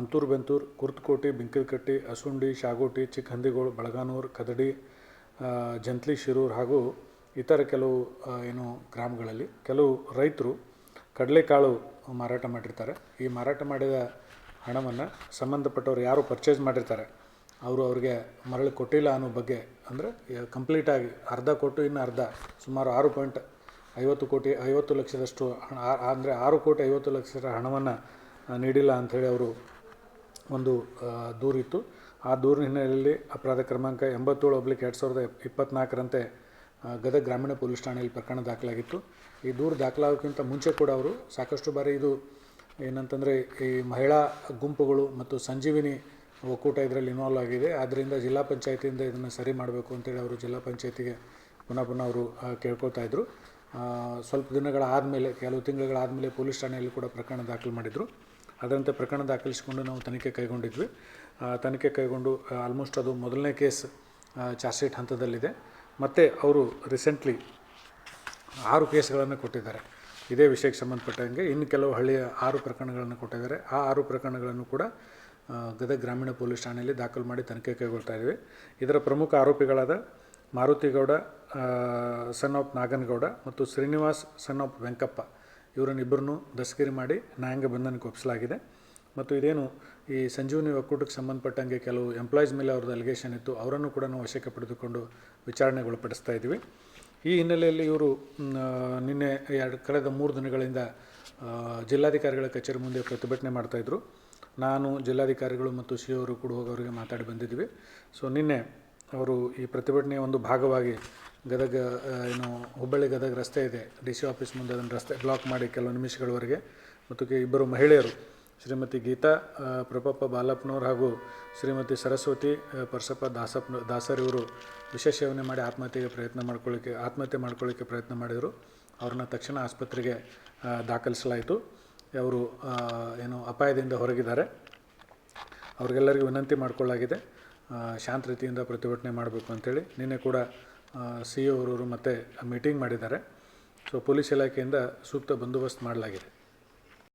ಅಂತೂರು ಬೆಂತೂರು, ಕುರ್ತಕೋಟಿ ಬಿಂಕದಕಟ್ಟೆ ಅಸುಂಡಿ, ಶಾಗೋಟಿ, ಚಿಕ್ಕಹಂದಿಗೋಳು, ಬಳಗಾನೂರು, ಕದಡಿ ಜಂತ್ಲಿ, ಶಿರೂರು ಹಾಗೂ ಇತರ ಕೆಲವು ಏನು ಗ್ರಾಮಗಳಲ್ಲಿ ಕೆಲವು ರೈತರು ಕಡಲೆಕಾಳು ಮಾರಾಟ ಮಾಡಿರ್ತಾರೆ. ಈ ಮಾರಾಟ ಮಾಡಿದ ಹಣವನ್ನು ಸಂಬಂಧಪಟ್ಟವ್ರು ಯಾರು ಪರ್ಚೇಸ್ ಮಾಡಿರ್ತಾರೆ, ಅವರು ಅವ್ರಿಗೆ ಮರಳಿ ಕೊಟ್ಟಿಲ್ಲ ಅನ್ನೋ ಬಗ್ಗೆ ಅಂದರೆ ಕಂಪ್ಲೀಟಾಗಿ ಅರ್ಧ ಕೋಟಿ, ಇನ್ನು ಅರ್ಧ, ಸುಮಾರು ಆರು ಪಾಯಿಂಟ್ ಐವತ್ತು ಕೋಟಿ, ಐವತ್ತು ಲಕ್ಷದಷ್ಟು ಹಣ ಅಂದರೆ ಆರು ಕೋಟಿ ಐವತ್ತು ಲಕ್ಷದ ಹಣವನ್ನು ನೀಡಿಲ್ಲ ಅಂಥೇಳಿ ಅವರು ಒಂದು ದೂರಿತ್ತು. ಆ ದೂರಿನ ಹಿನ್ನೆಲೆಯಲ್ಲಿ ಅಪರಾಧ ಕ್ರಮಾಂಕ ಎಂಬತ್ತೇಳು ಒಬ್ಲಿಕ್ ಎರಡು ಸಾವಿರದ ಇಪ್ಪತ್ನಾಲ್ಕರಂತೆ ಗದಗ ಗ್ರಾಮೀಣ ಪೊಲೀಸ್ ಠಾಣೆಯಲ್ಲಿ ಪ್ರಕರಣ ದಾಖಲಾಗಿತ್ತು. ಈ ದೂರು ದಾಖಲಾಗೋಕ್ಕಿಂತ ಮುಂಚೆ ಕೂಡ ಅವರು ಸಾಕಷ್ಟು ಬಾರಿ ಇದು, ಏನಂತಂದರೆ, ಈ ಮಹಿಳಾ ಗುಂಪುಗಳು ಮತ್ತು ಸಂಜೀವಿನಿ ಒಕ್ಕೂಟ ಇದರಲ್ಲಿ ಇನ್ವಾಲ್ವ್ ಆಗಿದೆ. ಆದ್ದರಿಂದ ಜಿಲ್ಲಾ ಪಂಚಾಯತಿಯಿಂದ ಇದನ್ನು ಸರಿ ಮಾಡಬೇಕು ಅಂತೇಳಿ ಅವರು ಜಿಲ್ಲಾ ಪಂಚಾಯತಿಗೆ ಪುನಃ ಪುನಃ ಅವರು ಕೇಳ್ಕೊಳ್ತಾ ಇದ್ದರು ಸ್ವಲ್ಪ ದಿನಗಳಾದಮೇಲೆ, ಕೆಲವು ತಿಂಗಳುಗಳಾದಮೇಲೆ ಪೊಲೀಸ್ ಠಾಣೆಯಲ್ಲಿ ಕೂಡ ಪ್ರಕರಣ ದಾಖಲು ಮಾಡಿದರು. ಅದರಂತೆ ಪ್ರಕರಣ ದಾಖಲಿಸಿಕೊಂಡು ನಾವು ತನಿಖೆ ಕೈಗೊಂಡಿದ್ವಿ. ತನಿಖೆ ಕೈಗೊಂಡು ಆಲ್ಮೋಸ್ಟ್ ಅದು ಮೊದಲನೇ ಕೇಸ್ ಚಾರ್ಜ್ ಶೀಟ್ ಹಂತದಲ್ಲಿದೆ. ಮತ್ತು ಅವರು ರೀಸೆಂಟ್ಲಿ ಆರು ಕೇಸ್ಗಳನ್ನು ಕೊಟ್ಟಿದ್ದಾರೆ. ಇದೇ ವಿಷಯಕ್ಕೆ ಸಂಬಂಧಪಟ್ಟಂಗೆ ಇನ್ನು ಕೆಲವು ಹಳ್ಳಿಯ ಆರು ಪ್ರಕರಣಗಳನ್ನು ಕೊಟ್ಟಿದ್ದಾರೆ. ಆ ಆರು ಪ್ರಕರಣಗಳನ್ನು ಕೂಡ ಗದಗ ಗ್ರಾಮೀಣ ಪೊಲೀಸ್ ಠಾಣೆಯಲ್ಲಿ ದಾಖಲು ಮಾಡಿ ತನಿಖೆ ಕೈಗೊಳ್ತಾ ಇದ್ದೀವಿ ಇದರ ಪ್ರಮುಖ ಆರೋಪಿಗಳಾದ ಮಾರುತಿಗೌಡ ಸನ್ ಆಫ್ ನಾಗನಗೌಡ ಮತ್ತು ಶ್ರೀನಿವಾಸ್ ಸನ್ ಆಫ್ ವೆಂಕಪ್ಪ. ಇವರನ್ನಿಬ್ಬರನ್ನು ದಸ್ಗಿರಿ ಮಾಡಿ ನ್ಯಾಯಾಂಗ ಬಂಧನಕ್ಕೆ ಒಪ್ಪಿಸಲಾಗಿದೆ. ಮತ್ತು ಇದೇನು, ಈ ಸಂಜೀವನಿ ಒಕ್ಕೂಟಕ್ಕೆ ಸಂಬಂಧಪಟ್ಟಂಗೆ ಕೆಲವು ಎಂಪ್ಲಾಯೀಸ್ ಮೇಲೆ ಅವ್ರದ್ದು ಅಲಿಗೇಷನ್ ಇತ್ತು, ಅವರನ್ನು ಕೂಡ ನಾವು ವಶಕ್ಕೆ ಪಡೆದುಕೊಂಡು ವಿಚಾರಣೆಗೊಳಪಡಿಸ್ತಾ ಇದ್ದೀವಿ. ಈ ಹಿನ್ನೆಲೆಯಲ್ಲಿ ಇವರು ನಿನ್ನೆ ಎರಡು, ಕಳೆದ ಮೂರು ದಿನಗಳಿಂದ ಜಿಲ್ಲಾಧಿಕಾರಿಗಳ ಕಚೇರಿ ಮುಂದೆ ಪ್ರತಿಭಟನೆ ಮಾಡ್ತಾಯಿದ್ರು ನಾನು, ಜಿಲ್ಲಾಧಿಕಾರಿಗಳು ಮತ್ತು ಸಿ ಅವರು ಕೂಡ ಹೋಗೋರಿಗೆ ಮಾತಾಡಿ ಬಂದಿದ್ವಿ ಸೊ, ನಿನ್ನೆ ಅವರು ಈ ಪ್ರತಿಭಟನೆಯ ಒಂದು ಭಾಗವಾಗಿ ಗದಗ ಏನು ಹುಬ್ಬಳ್ಳಿ ಗದಗ ರಸ್ತೆ ಇದೆ. ಡಿ ಸಿ ಆಫೀಸ್ ಮುಂದೆ ಅದನ್ನು ರಸ್ತೆ ಬ್ಲಾಕ್ ಮಾಡಿ ಕೆಲವು ನಿಮಿಷಗಳವರೆಗೆ. ಮತ್ತು ಇಬ್ಬರು ಮಹಿಳೆಯರು, ಶ್ರೀಮತಿ ಗೀತಾ ಪ್ರಪಪ್ಪ ಬಾಲಪ್ಪನವ್ರು ಹಾಗೂ ಶ್ರೀಮತಿ ಸರಸ್ವತಿ ಪರಸಪ್ಪ ದಾಸಪ್ಪ, ದಾಸರ್ ಇವರು ವಿಷ ಸೇವನೆ ಮಾಡಿ ಆತ್ಮಹತ್ಯೆಗೆ ಪ್ರಯತ್ನ ಮಾಡ್ಕೊಳ್ಳಿಕ್ಕೆ, ಆತ್ಮಹತ್ಯೆ ಮಾಡ್ಕೊಳ್ಳಿಕ್ಕೆ ಪ್ರಯತ್ನ ಮಾಡಿದರು. ಅವ್ರನ್ನ ತಕ್ಷಣ ಆಸ್ಪತ್ರೆಗೆ ದಾಖಲಿಸಲಾಯಿತು. ಅವರು ಏನು ಅಪಾಯದಿಂದ ಹೊರಗಿದ್ದಾರೆ. ಅವ್ರಿಗೆಲ್ಲರಿಗೂ ವಿನಂತಿ ಮಾಡಿಕೊಳ್ಳಾಗಿದೆ ಶಾಂತ ರೀತಿಯಿಂದ ಪ್ರತಿಭಟನೆ ಮಾಡಬೇಕು ಅಂಥೇಳಿ ನಿನ್ನೆ ಕೂಡ ಸಿ ಅವರವರು ಮತ್ತೆ ಮೀಟಿಂಗ್ ಮಾಡಿದ್ದಾರೆ. ಸೊ ಪೊಲೀಸ್ ಇಲಾಖೆಯಿಂದ ಸೂಕ್ತ ಬಂದೋಬಸ್ತ್ ಮಾಡಲಾಗಿದೆ.